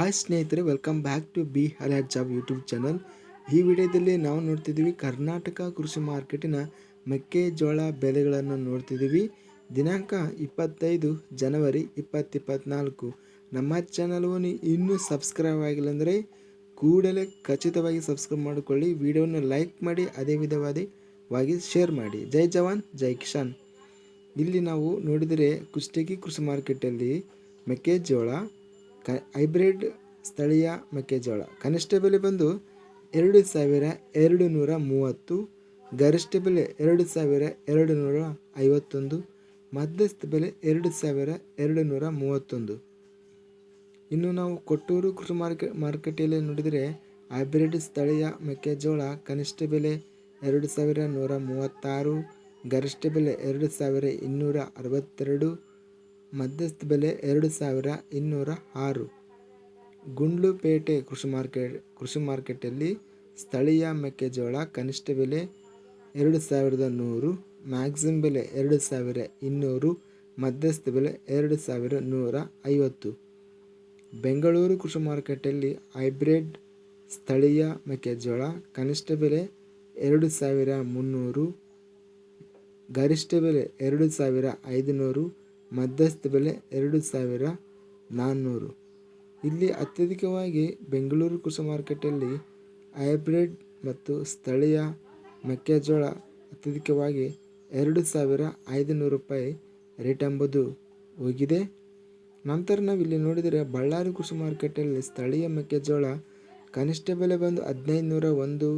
Hi ಸ್ನೇಹಿತರೆ welcome back to B ಹರ್ಯಾಟ್ job YouTube channel ಈ ವಿಡಿಯೋದಲ್ಲಿ ನಾವು ನೋಡ್ತಿದ್ದೀವಿ ಕರ್ನಾಟಕ ಕೃಷಿ ಮಾರ್ಕೆಟಿನ ಮೆಕ್ಕೆಜೋಳ ಬೆಲೆಗಳನ್ನು ನೋಡ್ತಿದ್ದೀವಿ. ದಿನಾಂಕ ಇಪ್ಪತ್ತೈದು ಜನವರಿ ಇಪ್ಪತ್ತಿಪ್ಪತ್ನಾಲ್ಕು. ನಮ್ಮ ಚಾನಲ್ವನ್ನು ಇನ್ನೂ ಸಬ್ಸ್ಕ್ರೈಬ್ ಆಗಿಲ್ಲ ಅಂದರೆ ಕೂಡಲೇ ಖಚಿತವಾಗಿ ಸಬ್ಸ್ಕ್ರೈಬ್ ಮಾಡಿಕೊಳ್ಳಿ. ವಿಡಿಯೋವನ್ನು ಲೈಕ್ ಮಾಡಿ, ಅದೇ ವಿಧವಾದವಾಗಿ ಶೇರ್ ಮಾಡಿ. ಜೈ ಜವಾನ್, ಜೈ ಕಿಶಾನ್ ಇಲ್ಲಿ ನಾವು ನೋಡಿದರೆ ಕುಷ್ಟಗಿ ಕೃಷಿ ಮಾರ್ಕೆಟಲ್ಲಿ ಮೆಕ್ಕೆಜೋಳ ಕ, ಹೈಬ್ರಿಡ್ ಸ್ಥಳೀಯ ಮೆಕ್ಕೆಜೋಳ. ಕನಿಷ್ಠ ಬೆಲೆ ಬಂದು ಎರಡು ಸಾವಿರ ಎರಡು ನೂರ ಮೂವತ್ತು, ಗರಿಷ್ಠ ಬೆಲೆ ಎರಡು ಸಾವಿರ ಎರಡು ನೂರ ಐವತ್ತೊಂದು, ಮಧ್ಯಸ್ಥ ಬೆಲೆ ಎರಡು ಸಾವಿರ ಎರಡು ನೂರ ಮೂವತ್ತೊಂದು. ಇನ್ನು ನಾವು ಕೊಟ್ಟೂರು ಕೃಷಿ ಮಾರ್ಕೆ, ಮಾರುಕಟ್ಟೆಯಲ್ಲಿ ನೋಡಿದರೆ ಹೈಬ್ರಿಡ್ ಸ್ಥಳೀಯ ಮೆಕ್ಕೆಜೋಳ ಕನಿಷ್ಠ ಬೆಲೆ ಎರಡು ಸಾವಿರ ನೂರ ಮೂವತ್ತಾರು, ಗರಿಷ್ಠ ಬೆಲೆ ಎರಡು ಸಾವಿರ ಇನ್ನೂರ ಅರವತ್ತೆರಡು ಮಧ್ಯಸ್ಥ ಬೆಲೆ ಎರಡು ಸಾವಿರ ಇನ್ನೂರ ಆರು. ಗುಂಡ್ಲುಪೇಟೆ ಕೃಷಿ ಮಾರ್ಕೆಟ್, ಕೃಷಿ ಮಾರ್ಕೆಟಲ್ಲಿ ಸ್ಥಳೀಯ ಮೆಕ್ಕೆಜೋಳ ಕನಿಷ್ಠ ಬೆಲೆ ಎರಡು ಸಾವಿರದ ನೂರು, ಮ್ಯಾಕ್ಸಿಮ್ ಬೆಲೆ ಎರಡು ಸಾವಿರ ಇನ್ನೂರು, ಮಧ್ಯಸ್ಥ ಬೆಲೆ ಎರಡು ಸಾವಿರ ನೂರ ಐವತ್ತು. ಬೆಂಗಳೂರು ಕೃಷಿ ಮಾರ್ಕೆಟಲ್ಲಿ ಹೈಬ್ರಿಡ್ ಸ್ಥಳೀಯ ಮೆಕ್ಕೆಜೋಳ ಕನಿಷ್ಠ ಬೆಲೆ ಎರಡು ಸಾವಿರ ಮುನ್ನೂರು, ಗರಿಷ್ಠ ಬೆಲೆ ಎರಡು ಸಾವಿರ ಐದುನೂರು ಮಧ್ಯಸ್ಥ ಬೆಲೆ ಎರಡು ಸಾವಿರ ನಾನ್ನೂರು. ಇಲ್ಲಿ ಅತ್ಯಧಿಕವಾಗಿ ಬೆಂಗಳೂರು ಕೃಷಿ ಮಾರುಕಟ್ಟೆಯಲ್ಲಿ ಹೈಬ್ರಿಡ್ ಮತ್ತು ಸ್ಥಳೀಯ ಮೆಕ್ಕೆಜೋಳ ಅತ್ಯಧಿಕವಾಗಿ ಎರಡು ಸಾವಿರ ಐದುನೂರು ರೂಪಾಯಿ ರೇಟ್ ಎಂಬುದು ಹೋಗಿದೆ. ನಂತರ ನಾವು ಇಲ್ಲಿ ನೋಡಿದರೆ ಬಳ್ಳಾರಿ ಕೃಷಿ ಮಾರುಕಟ್ಟೆಯಲ್ಲಿ ಸ್ಥಳೀಯ ಮೆಕ್ಕೆಜೋಳ ಕನಿಷ್ಠ ಬೆಲೆ ಬಂದು ಹದಿನೈದು ನೂರ ಒಂದು,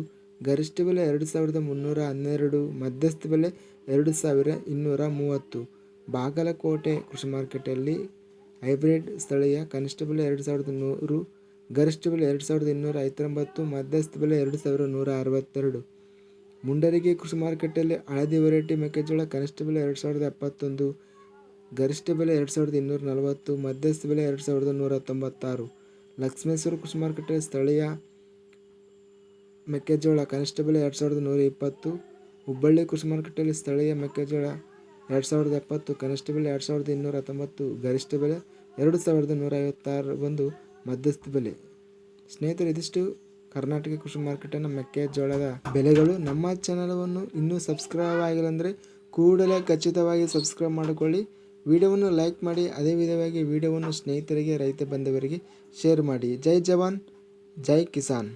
ಗರಿಷ್ಠ ಬೆಲೆ ಎರಡು ಸಾವಿರದ ಮುನ್ನೂರ ಹನ್ನೆರಡು ಮಧ್ಯಸ್ಥ ಬೆಲೆ ಎರಡು ಸಾವಿರ ಇನ್ನೂರ ಮೂವತ್ತು. ಬಾಗಲಕೋಟೆ ಕೃಷಿ ಮಾರ್ಕೆಟಲ್ಲಿ ಹೈಬ್ರಿಡ್ ಸ್ಥಳೀಯ ಕನಿಷ್ಠ ಬೆಲೆ ಎರಡು ಸಾವಿರದ ನೂರು, ಗರಿಷ್ಠ ಬೆಲೆ ಎರಡು ಸಾವಿರದ ಇನ್ನೂರ ಐವತ್ತೊಂಬತ್ತು, ಮಧ್ಯಸ್ಥ ಬೆಲೆ ಎರಡು ಸಾವಿರದ ನೂರ ಅರವತ್ತೆರಡು. ಮುಂಡರಿಗೆ ಕೃಷಿ ಮಾರ್ಕೆಟಲ್ಲಿ ಹಳದಿ ವೆರೈಟಿ ಮೆಕ್ಕೆಜೋಳ ಕನಿಷ್ಠ ಬೆಲೆ ಎರಡು ಸಾವಿರದ ಎಪ್ಪತ್ತೊಂದು, ಗರಿಷ್ಠ ಬೆಲೆ ಎರಡು ಸಾವಿರದ ಇನ್ನೂರ ನಲವತ್ತು, ಮಧ್ಯಸ್ಥ ಬೆಲೆ ಎರಡು ಸಾವಿರದ ನೂರ ತೊಂಬತ್ತಾರು. ಲಕ್ಷ್ಮೇಶ್ವರ ಕೃಷಿ ಮಾರ್ಕೆಟಲ್ಲಿ ಸ್ಥಳೀಯ ಮೆಕ್ಕೆಜೋಳ ಕನಿಷ್ಠ ಬೆಲೆ ಎರಡು ಸಾವಿರದ ನೂರ ಇಪ್ಪತ್ತು, ಹುಬ್ಬಳ್ಳಿ ಕೃಷಿ ಮಾರುಕಟ್ಟೆಯಲ್ಲಿ ಸ್ಥಳೀಯ ಮೆಕ್ಕೆಜೋಳ ಎರಡು ಸಾವಿರದ ಎಪ್ಪತ್ತು ಕನಿಷ್ಠ ಬೆಲೆ ಎರಡು ಸಾವಿರದ ಇನ್ನೂರ ಹತ್ತೊಂಬತ್ತು ಗರಿಷ್ಠ ಬೆಲೆ, ಎರಡು ಸಾವಿರದ ನೂರ ಐವತ್ತಾರು ಒಂದು ಮಧ್ಯಸ್ಥ ಬೆಲೆ. ಸ್ನೇಹಿತರು, ಇದಿಷ್ಟು ಕರ್ನಾಟಕ ಕೃಷಿ ಮಾರ್ಕೆಟಿನ ಮೆಕ್ಕೆಜೋಳದ ಬೆಲೆಗಳು. ನಮ್ಮ ಚಾನಲವನ್ನು ಇನ್ನೂ ಸಬ್ಸ್ಕ್ರೈಬ್ ಆಗಿಲ್ಲ ಅಂದರೆ ಕೂಡಲೇ ಖಚಿತವಾಗಿ ಸಬ್ಸ್ಕ್ರೈಬ್ ಮಾಡಿಕೊಳ್ಳಿ. ವಿಡಿಯೋವನ್ನು ಲೈಕ್ ಮಾಡಿ, ಅದೇ ವಿಧವಾಗಿ ವಿಡಿಯೋವನ್ನು ಸ್ನೇಹಿತರಿಗೆ, ರೈತ ಬಂಧುವರಿಗೆ ಶೇರ್ ಮಾಡಿ. ಜೈ ಜವಾನ್, ಜೈ ಕಿಸಾನ್.